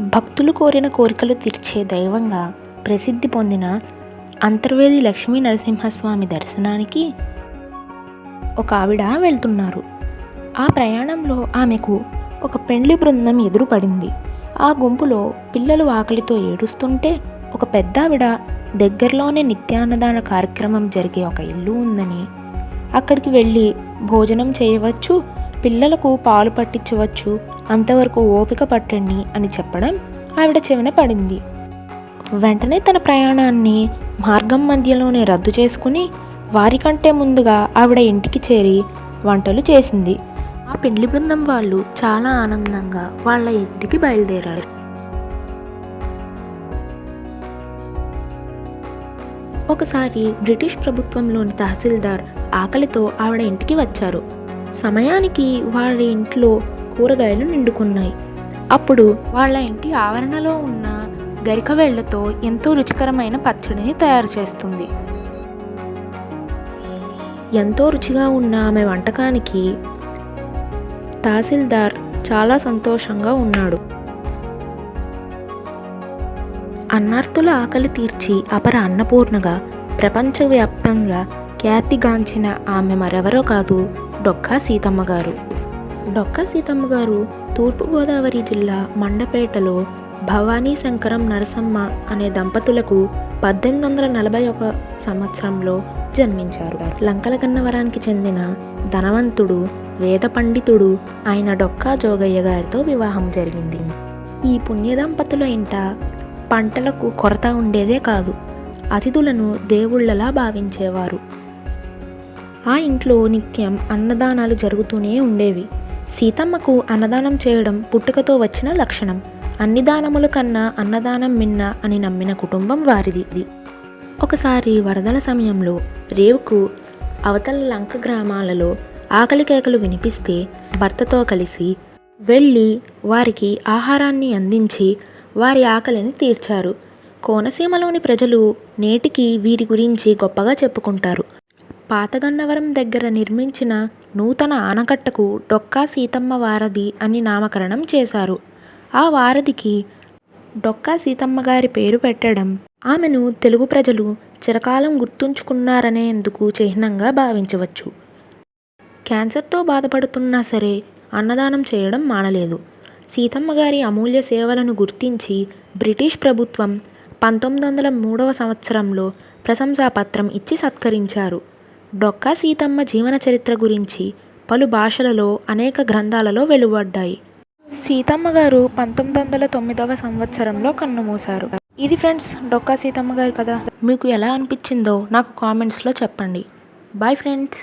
భక్తులు కోరిన కోరికలు తీర్చే దైవంగా ప్రసిద్ధి పొందిన అంతర్వేది లక్ష్మీ నరసింహస్వామి దర్శనానికి ఒక ఆవిడ వెళ్తున్నారు. ఆ ప్రయాణంలో ఆమెకు ఒక పెండ్లి బృందం ఎదురుపడింది. ఆ గుంపులో పిల్లలు ఆకలితో ఏడుస్తుంటే ఒక పెద్ద ఆవిడ దగ్గరలోనే నిత్యాన్నదాన కార్యక్రమం జరిగే ఒక ఇల్లు ఉందని అక్కడికి వెళ్ళి భోజనం చేయవచ్చు పిల్లలకు పాలు పట్టించవచ్చు అంతవరకు ఓపిక పట్టండి అని చెప్పడం ఆవిడ చెవిన పడింది. వెంటనే తన ప్రయాణాన్ని మార్గం మధ్యలోనే రద్దు చేసుకుని వారికంటే ముందుగా ఆవిడ ఇంటికి చేరి వంటలు చేసింది. ఆ పెళ్ళి బృందం వాళ్ళు చాలా ఆనందంగా వాళ్ళ ఇంటికి బయలుదేరారు. ఒకసారి బ్రిటిష్ ప్రభుత్వంలోని తహసీల్దార్ ఆకలితో ఆవిడ ఇంటికి వచ్చారు. సమయానికి వాళ్ళ ఇంట్లో కూరగాయలు నిండుకున్నాయి. అప్పుడు వాళ్ళ ఇంటి ఆవరణలో ఉన్న గరికవేళ్ళతో ఎంతో రుచికరమైన పచ్చడిని తయారు చేస్తుంది. ఎంతో రుచిగా ఉన్న ఆమె వంటకానికి తహసీల్దార్ చాలా సంతోషంగా ఉన్నాడు. అన్నార్తుల ఆకలి తీర్చి అపర అన్నపూర్ణగా ప్రపంచవ్యాప్తంగా ఖ్యాతిగాంచిన ఆమె మరెవరో కాదు డొక్కా సీతమ్మ గారు. డొక్కా సీతమ్మ గారు తూర్పుగోదావరి జిల్లా మండపేటలో భవానీ శంకరం నరసమ్మ అనే దంపతులకు పద్దెనిమిది వందల నలభై ఒక సంవత్సరంలో జన్మించారు. లంకల కన్నవరానికి చెందిన ధనవంతుడు వేద పండితుడు ఆయన డొక్కా జోగయ్య గారితో వివాహం జరిగింది. ఈ పుణ్య దంపతుల ఇంట పంటలకు కొరత ఉండేదే కాదు. అతిథులను దేవుళ్ళలా భావించేవారు. ఆ ఇంట్లో నిత్యం అన్నదానాలు జరుగుతూనే ఉండేవి. సీతమ్మకు అన్నదానం చేయడం పుట్టుకతో వచ్చిన లక్షణం. అన్ని దానముల కన్నా అన్నదానం మిన్న అని నమ్మిన కుటుంబం వారిది ఒకసారి వరదల సమయంలో రేవుకు అవతల లంక గ్రామాలలో ఆకలి కేకలు వినిపిస్తే భర్తతో కలిసి వెళ్ళి వారికి ఆహారాన్ని అందించి వారి ఆకలిని తీర్చారు. కోనసీమలోని ప్రజలు నేటికి వీరి గురించి గొప్పగా చెప్పుకుంటారు. పాతగన్నవరం దగ్గర నిర్మించిన నూతన ఆనకట్టకు డొక్కా సీతమ్మ వారధి అని నామకరణం చేశారు. ఆ వారధికి డొక్కా సీతమ్మ గారి పేరు పెట్టడం ఆమెను తెలుగు ప్రజలు చిరకాలం గుర్తుంచుకున్నారనేందుకు చిహ్నంగా భావించవచ్చు. క్యాన్సర్తో బాధపడుతున్నా సరే అన్నదానం చేయడం మానలేదు. సీతమ్మ గారి అమూల్య సేవలను గుర్తించి బ్రిటిష్ ప్రభుత్వం పంతొమ్మిది వందల మూడవ సంవత్సరంలో ప్రశంసాపత్రం ఇచ్చి సత్కరించారు. డొక్కా సీతమ్మ జీవన చరిత్ర గురించి పలు భాషలలో అనేక గ్రంథాలలో వెలువడ్డాయి. సీతమ్మ గారు పంతొమ్మిది వందల తొమ్మిదవ సంవత్సరంలో కన్నుమూశారు ఇది ఫ్రెండ్స్ డొక్కా సీతమ్మ గారు కదా మీకు ఎలా అనిపించిందో నాకు కామెంట్స్లో చెప్పండి. Bye friends.